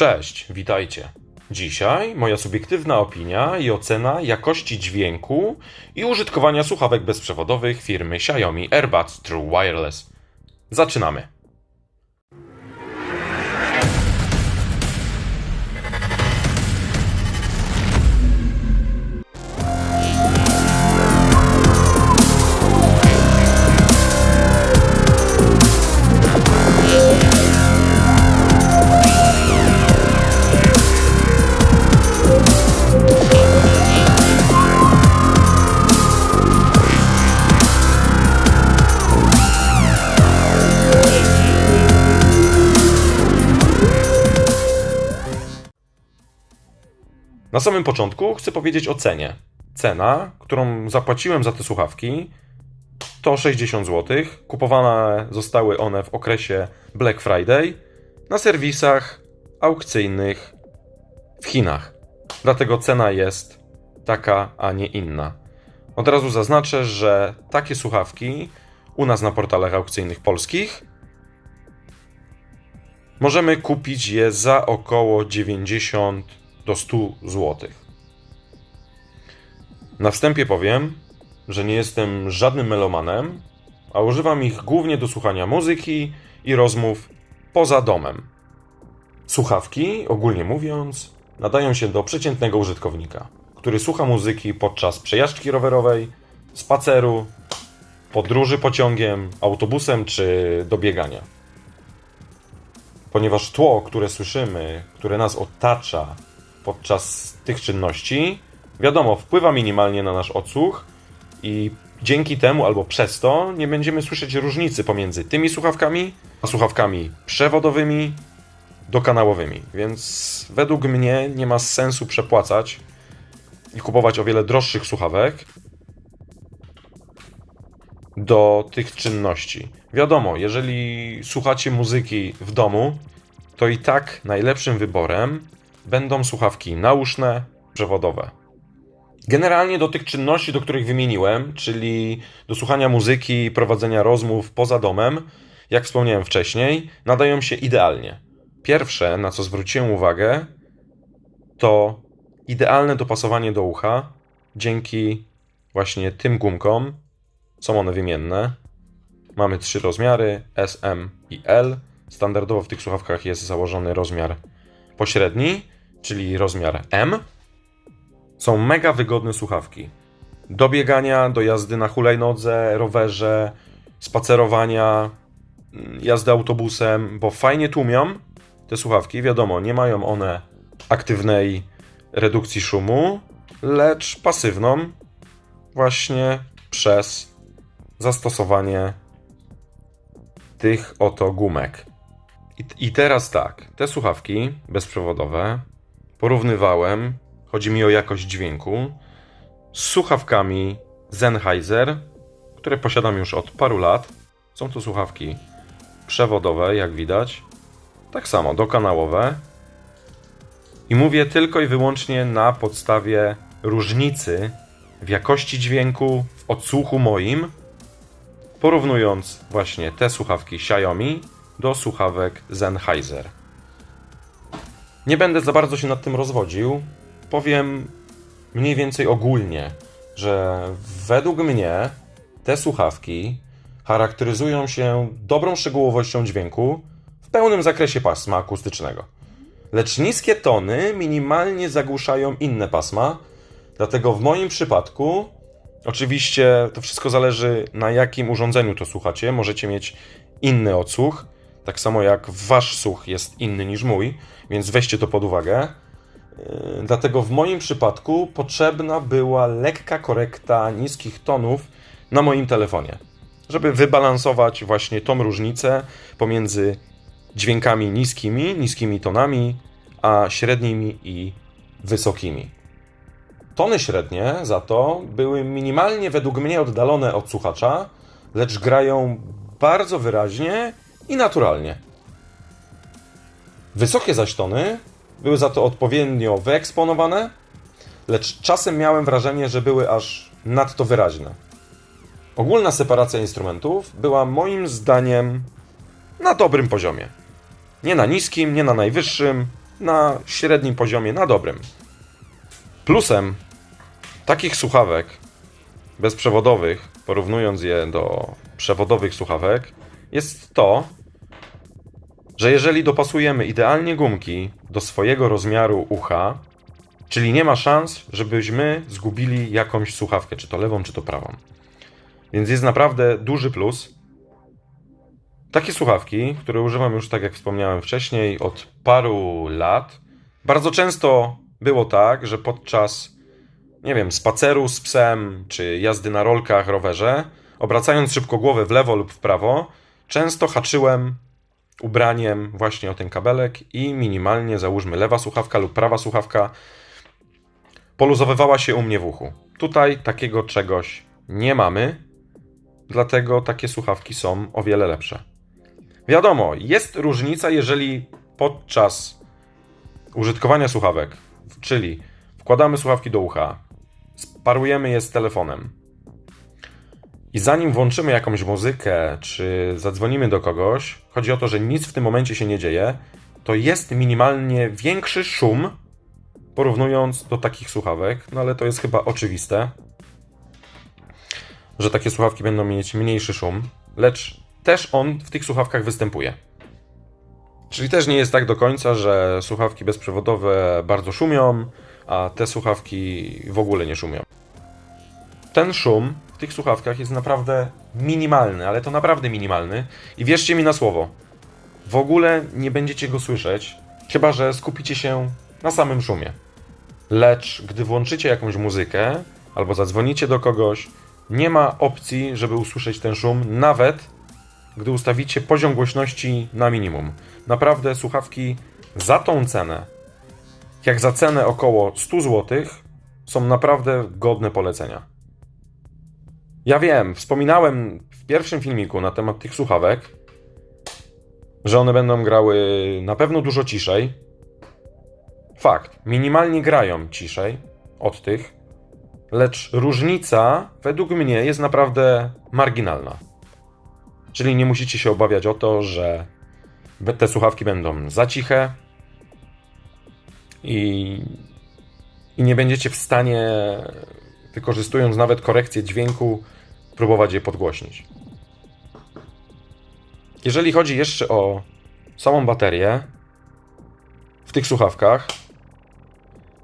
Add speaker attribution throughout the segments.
Speaker 1: Cześć, witajcie. Dzisiaj moja subiektywna opinia i ocena jakości dźwięku i użytkowania słuchawek bezprzewodowych firmy Xiaomi AirBuds True Wireless. Zaczynamy. Na samym początku chcę powiedzieć o cenie. Cena, którą zapłaciłem za te słuchawki, to 60 zł. Kupowane zostały one w okresie Black Friday na serwisach aukcyjnych w Chinach. Dlatego cena jest taka, a nie inna. Od razu zaznaczę, że takie słuchawki u nas na portalach aukcyjnych polskich możemy kupić je za około 90 do 100 zł. Na wstępie powiem, że nie jestem żadnym melomanem, a używam ich głównie do słuchania muzyki i rozmów poza domem. Słuchawki, ogólnie mówiąc, nadają się do przeciętnego użytkownika, który słucha muzyki podczas przejażdżki rowerowej, spaceru, podróży pociągiem, autobusem czy do biegania. Ponieważ tło, które słyszymy, które nas otacza podczas tych czynności, wiadomo, wpływa minimalnie na nasz odsłuch i dzięki temu albo przez to nie będziemy słyszeć różnicy pomiędzy tymi słuchawkami a słuchawkami przewodowymi dokanałowymi. Więc według mnie nie ma sensu przepłacać i kupować o wiele droższych słuchawek do tych czynności. Wiadomo, jeżeli słuchacie muzyki w domu, to i tak najlepszym wyborem będą słuchawki nauszne, przewodowe. Generalnie do tych czynności, do których wymieniłem, czyli do słuchania muzyki i prowadzenia rozmów poza domem, jak wspomniałem wcześniej, nadają się idealnie. Pierwsze, na co zwróciłem uwagę, to idealne dopasowanie do ucha dzięki właśnie tym gumkom. Są one wymienne. Mamy trzy rozmiary S, M i L. Standardowo w tych słuchawkach jest założony rozmiar pośredni, czyli rozmiar M. Są mega wygodne słuchawki. Do biegania, do jazdy na hulajnodze, rowerze, spacerowania, mm, jazdy autobusem, bo fajnie tłumią te słuchawki. Wiadomo, nie mają one aktywnej redukcji szumu, lecz pasywną właśnie przez zastosowanie tych oto gumek. I, I teraz tak, te słuchawki bezprzewodowe porównywałem, chodzi mi o jakość dźwięku, z słuchawkami Sennheiser, które posiadam już od paru lat. Są to słuchawki przewodowe, jak widać. Tak samo dokanałowe. I mówię tylko i wyłącznie na podstawie różnicy w jakości dźwięku, w odsłuchu moim, porównując właśnie te słuchawki Xiaomi do słuchawek Sennheiser. Nie będę za bardzo się nad tym rozwodził. Powiem mniej więcej ogólnie, że według mnie te słuchawki charakteryzują się dobrą szczegółowością dźwięku w pełnym zakresie pasma akustycznego. Lecz niskie tony minimalnie zagłuszają inne pasma, dlatego w moim przypadku Oczywiście to wszystko zależy na jakim urządzeniu to słuchacie. Możecie mieć inny odsłuch, tak samo jak wasz słuch jest inny niż mój, więc weźcie to pod uwagę. Yy, Dlatego w moim przypadku potrzebna była lekka korekta niskich tonów na moim telefonie, żeby wybalansować właśnie tą różnicę pomiędzy dźwiękami niskimi, niskimi tonami, a średnimi i wysokimi. Tony średnie za to były minimalnie według mnie oddalone od słuchacza, lecz grają bardzo wyraźnie i naturalnie. Wysokie zaś tony były za to odpowiednio wyeksponowane, lecz czasem miałem wrażenie, że były aż nadto wyraźne. Ogólna separacja instrumentów była moim zdaniem na dobrym poziomie. Nie na niskim, nie na najwyższym, na średnim poziomie, na dobrym. Plusem takich słuchawek bezprzewodowych, porównując je do przewodowych słuchawek, jest to, że jeżeli dopasujemy idealnie gumki do swojego rozmiaru ucha, czyli nie ma szans, żebyśmy zgubili jakąś słuchawkę, czy to lewą, czy to prawą. Więc jest naprawdę duży plus. Takie słuchawki, które używam już, tak jak wspomniałem wcześniej, od paru lat. Bardzo często było tak, że podczas, nie wiem, spaceru z psem, czy jazdy na rolkach, rowerze, obracając szybko głowę w lewo lub w prawo, często haczyłem ubraniem właśnie o ten kabelek i minimalnie załóżmy lewa słuchawka lub prawa słuchawka poluzowywała się u mnie w uchu. Tutaj takiego czegoś nie mamy, dlatego takie słuchawki są o wiele lepsze. Wiadomo, jest różnica, jeżeli podczas użytkowania słuchawek, czyli wkładamy słuchawki do ucha, sparujemy je z telefonem i zanim włączymy jakąś muzykę, czy zadzwonimy do kogoś, chodzi o to, że nic w tym momencie się nie dzieje, to jest minimalnie większy szum, porównując do takich słuchawek, no ale to jest chyba oczywiste, że takie słuchawki będą mieć mniejszy szum, lecz też on w tych słuchawkach występuje. Czyli też nie jest tak do końca, że słuchawki bezprzewodowe bardzo szumią, a te słuchawki w ogóle nie szumią. Ten szum tych słuchawkach jest naprawdę minimalny, ale to naprawdę minimalny. I wierzcie mi na słowo, w ogóle nie będziecie go słyszeć, chyba że skupicie się na samym szumie. Lecz gdy włączycie jakąś muzykę albo zadzwonicie do kogoś, nie ma opcji, żeby usłyszeć ten szum, nawet gdy ustawicie poziom głośności na minimum. Naprawdę słuchawki za tą cenę, jak za cenę około 100 zł, są naprawdę godne polecenia. Ja wiem, wspominałem w pierwszym filmiku na temat tych słuchawek, że one będą grały na pewno dużo ciszej. Fakt, minimalnie grają ciszej od tych, lecz różnica według mnie jest naprawdę marginalna. Czyli nie musicie się obawiać o to, że te słuchawki będą za ciche i, i nie będziecie w stanie, wykorzystując nawet korekcję dźwięku, próbować je podgłośnić. Jeżeli chodzi jeszcze o samą baterię w tych słuchawkach,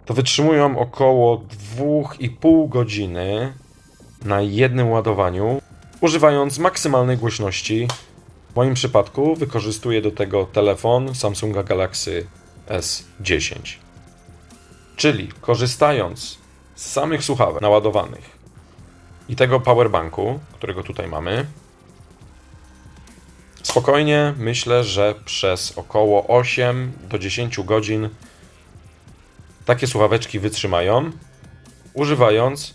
Speaker 1: to wytrzymują około 2,5 godziny na jednym ładowaniu, używając maksymalnej głośności. W moim przypadku wykorzystuję do tego telefon Samsunga Galaxy S10. Czyli korzystając z samych słuchawek naładowanych i tego powerbanku, którego tutaj mamy, spokojnie myślę, że przez około 8 do 10 godzin takie słuchaweczki wytrzymają, używając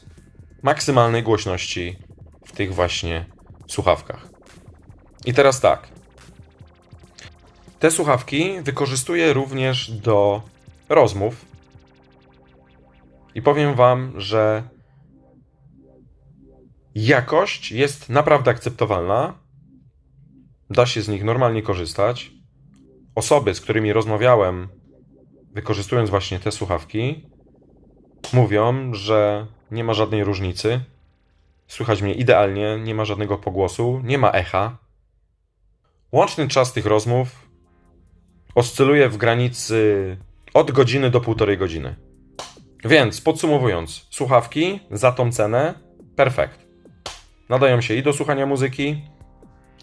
Speaker 1: maksymalnej głośności w tych właśnie słuchawkach. I teraz tak. Te słuchawki wykorzystuję również do rozmów. I powiem Wam, że jakość jest naprawdę akceptowalna. Da się z nich normalnie korzystać. Osoby, z którymi rozmawiałem, wykorzystując właśnie te słuchawki, mówią, że nie ma żadnej różnicy. Słychać mnie idealnie, nie ma żadnego pogłosu, nie ma echa. Łączny czas tych rozmów oscyluje w granicy od godziny do półtorej godziny. Więc podsumowując, słuchawki za tą cenę perfekt. Nadają się i do słuchania muzyki,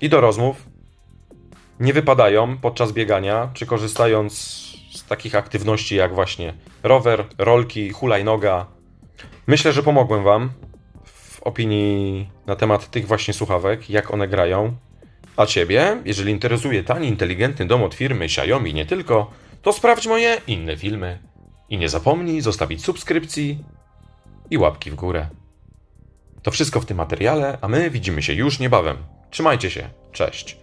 Speaker 1: i do rozmów. Nie wypadają podczas biegania, czy korzystając z takich aktywności jak właśnie rower, rolki, hulajnoga. Myślę, że pomogłem Wam w opinii na temat tych właśnie słuchawek, jak one grają. A Ciebie, jeżeli interesuje tani, inteligentny dom od firmy Xiaomi nie tylko, to sprawdź moje inne filmy. I nie zapomnij zostawić subskrypcji i łapki w górę. To wszystko w tym materiale, a my widzimy się już niebawem. Trzymajcie się, cześć.